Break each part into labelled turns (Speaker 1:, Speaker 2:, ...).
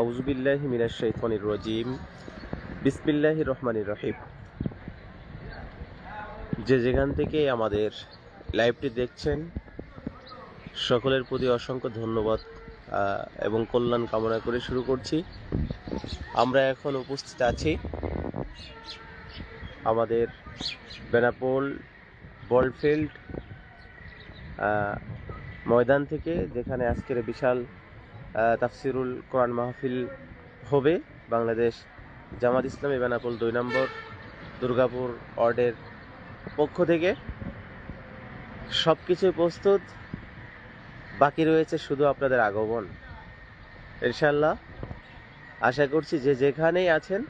Speaker 1: আউজুবিল্লাহ মিনাশ শৈতানির রজিম। বিসমিল্লাহির রহমানির রহিম। যে যেখান থেকে আমাদের লাইভটি দেখছেন, সকলের প্রতি অসংখ্য ধন্যবাদ এবং কল্যাণ কামনা করে শুরু করছি। আমরা এখন উপস্থিত আছি আমাদের বেনাপোল বলফিল্ড ময়দান থেকে, যেখানে আজকের বিশাল তাফসিরুল কোরআন মাহফিল হবে। বাংলাদেশ জামাত ইসলামী বেনাপোল দুই নম্বর দুর্গাপুর ওয়ার্ডের পক্ষ থেকে। সব কিছুই প্রস্তুত, বাকি রয়েছে শুধু আপনাদের আগমন। ইনশাল্লাহ আশা করছি যে যেখানেই আছেন,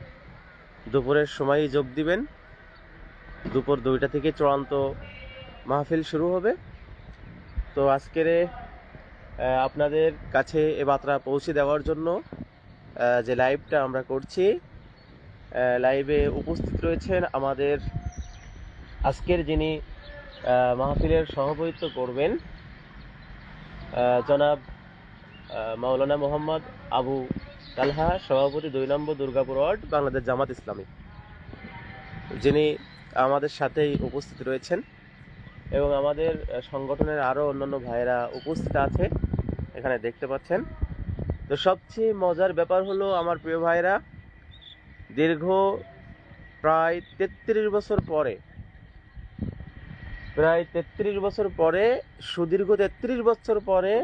Speaker 1: দুপুরের সময়ই যোগ দিবেন। দুপুর দুইটা থেকে চূড়ান্ত মাহফিল শুরু হবে। তো আজকের আপনাদের কাছে এ বার্তা পৌঁছে দেওয়ার জন্য যে লাইভটা আমরা করছি লাইভে উপস্থিত রয়েছেন আমাদের আজকের যিনি মাহফিলের সভাপতিত্ব করবেন জনাব মাওলানা মোহাম্মদ আবু তালহা, সভাপতি দুই নম্বর দুর্গাপুর ওয়ার্ড, বাংলাদেশ জামাত ইসলামী। যিনি আমাদের সাথেই উপস্থিত রয়েছেন এবং আমাদের সংগঠনের আরও অন্যান্য ভাইয়েরা উপস্থিত আছে। এখানে দেখতে পাচ্ছেন। তো সবচেয়ে মজার ব্যাপার হলো আমার প্রিয় ভাইরা, দীর্ঘ প্রায় তেত্রিশ বছর পরে, প্রায় তেত্রিশ বছর পরে, সুদীর্ঘ তেত্রিশ বছর পরে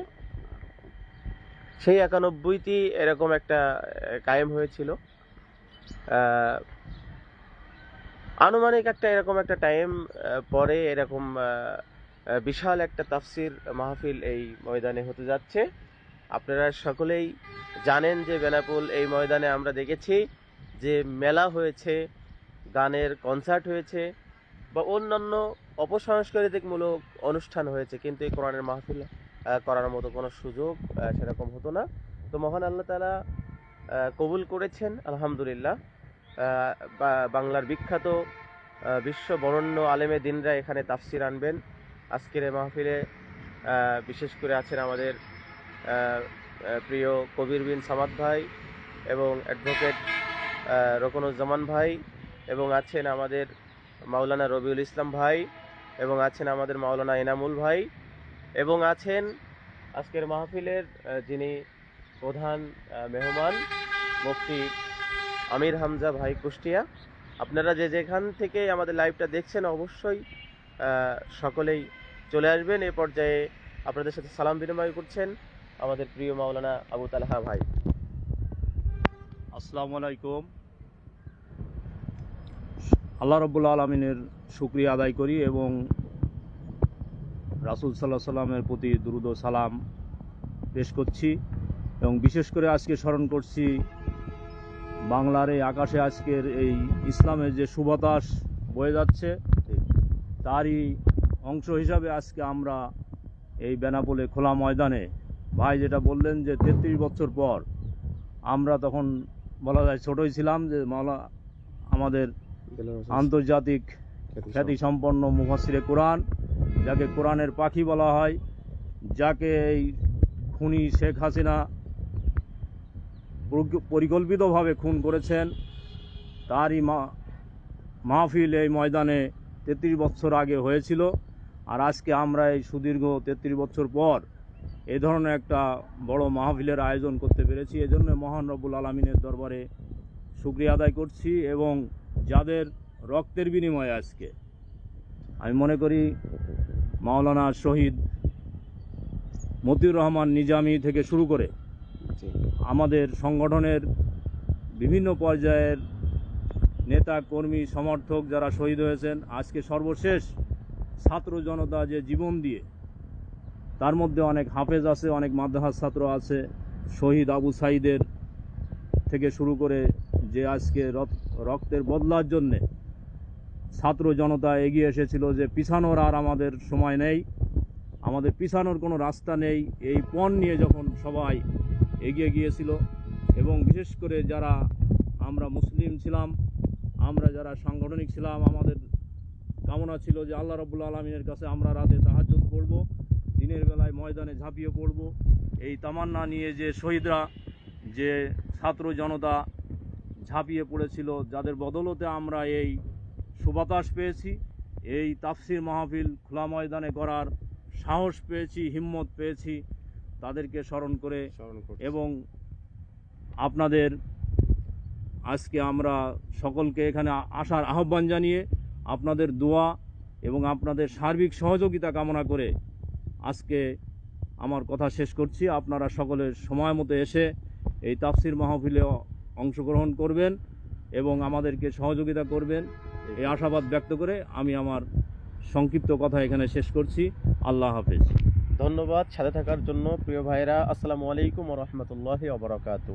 Speaker 1: সেই একানব্বইটি এরকম একটা কায়েম হয়েছিল। আনুমানিক একটা এরকম একটা টাইম পরে এরকম বিশাল একটা তাফসির মাহফিল এই ময়দানে হতে যাচ্ছে। আপনারা সকলেই জানেন যে বেনাপুল এই ময়দানে আমরা দেখেছি যে মেলা হয়েছে, গানের কনসার্ট হয়েছে বা অন্যান্য অপসংস্কৃতিমূলক অনুষ্ঠান হয়েছে, কিন্তু এই কোরআনের মাহফিল করার মতো কোনো সুযোগ সেরকম হতো না। তো মহান আল্লাহ তালা কবুল করেছেন, আলহামদুলিল্লাহ। বাংলার বিখ্যাত বিশ্ব বরণ্য আলেমে দিনরা এখানে তাফসির আনবেন। আজকের এই মাহফিলে বিশেষ করে আছেন আমাদের প্রিয় কবির বিন সামাদ ভাই এবং অ্যাডভোকেট রকনুজ্জামান ভাই এবং আছেন আমাদের মাওলানা রবিউল ইসলাম ভাই এবং আছেন আমাদের মাওলানা এনামুল ভাই এবং আছেন আজকের মাহফিলের যিনি প্রধান মেহমান, মুফতি আমির হামজা ভাই কুষ্টিয়া। আপনারা যে যেখান থেকে আমাদের লাইভটা দেখছেন, অবশ্যই সকলেই চলে আসবেন। এ পর্যায়ে আপনাদের সাথে সালাম বিনিময় করছেন আমাদের প্রিয় মাওলানা আবু তালহা ভাই।
Speaker 2: আসসালামু আলাইকুম। আল্লাহ রব্বুল আলমিনের শুক্রিয়া আদায় করি এবং রাসুল সাল্লাহ সাল্লামের প্রতি দুরুদ সালাম পেশ করছি এবং বিশেষ করে আজকে স্মরণ করছি বাংলার এই আকাশে আজকের এই ইসলামের যে সুবাতাস বয়ে যাচ্ছে তারই অংশ হিসাবে আজকে আমরা এই বেনাপোলে খোলা ময়দানে ভাই যেটা বললেন যে তেত্রিশ বছর পর আমরা তখন বলা যায় ছোটই ছিলাম যে মাওলা আমাদের আন্তর্জাতিক খ্যাতি সম্পন্ন মুফাসিরে কোরআন যাকে কোরআনের পাখি বলা হয় যাকে এই খুনি শেখ হাসিনা পরিকল্পিতভাবে খুন করেছেন তারই মা মাহফিল এই ময়দানে তেত্রিশ বছর আগে হয়েছিল আর আজকে আমরা এই সুদীর্ঘ তেত্রিশ বছর পর এ ধরনের একটা বড় মাহফিলের আয়োজন করতে পেরেছি। এজন্য মহান রব্বুল আলমিনের দরবারে শুক্রিয়া আদায় করছি এবং যাদের রক্তের বিনিময়ে আজকে আমি মনে করি মাওলানা শহীদ মতিউর রহমান নিজামি থেকে শুরু করে আমাদের সংগঠনের বিভিন্ন পর্যায়ের নেতা কর্মী সমর্থক যারা শহীদ হয়েছেন, আজকে সর্বশেষ ছাত্র জনতা যে জীবন দিয়ে, তার মধ্যে অনেক হাফেজ আছে, অনেক মাদ্রাসার ছাত্র আছে, শহীদ আবু সাইদের থেকে শুরু করে যে আজকে রক- রক্তের বদলার জন্যে ছাত্র জনতা এগিয়ে এসেছিল যে পিছানোর আর আমাদের সময় নেই, আমাদের পিছানোর কোনো রাস্তা নেই, এই পণ নিয়ে যখন সবাই এগিয়ে গিয়েছিল এবং বিশেষ করে যারা আমরা মুসলিম ছিলাম আমরা যারা সাংগঠনিক ছিলাম আমাদের কামনা ছিল যে আল্লাহ রবুল্লা আলমিনের কাছে আমরা রাতে তাহাজ্জুদ পড়ব দিনের বেলায় ময়দানে ঝাঁপিয়ে পড়ব এই তামান্না নিয়ে যে শহীদরা যে ছাত্র জনতা ঝাঁপিয়ে পড়েছিল যাদের বদলতে আমরা এই সুবাতাস পেয়েছি এই তাফসির মাহফিল খোলা ময়দানে করার সাহস পেয়েছি হিম্মত পেয়েছি তাদেরকে স্মরণ করে। এবং আপনাদের আজকে আমরা সকলকে এখানে আসার আহ্বান জানিয়ে আপনাদের দোয়া এবং আপনাদের সার্বিক সহযোগিতা কামনা করে আজকে আমার কথা শেষ করছি। আপনারা সকলের সময় মতো এসে এই তাফসির মাহফিলে অংশগ্রহণ করবেন এবং আমাদেরকে সহযোগিতা করবেন। এই আশাবাদ ব্যক্ত করে আমি আমার সংক্ষিপ্ত কথা এখানে শেষ করছি। আল্লাহ হাফেজ।
Speaker 1: ধন্যবাদ সাথে থাকার জন্য। প্রিয় ভাইরা আসসালামু আলাইকুম রহমতুল্লাহ অবরাকাতু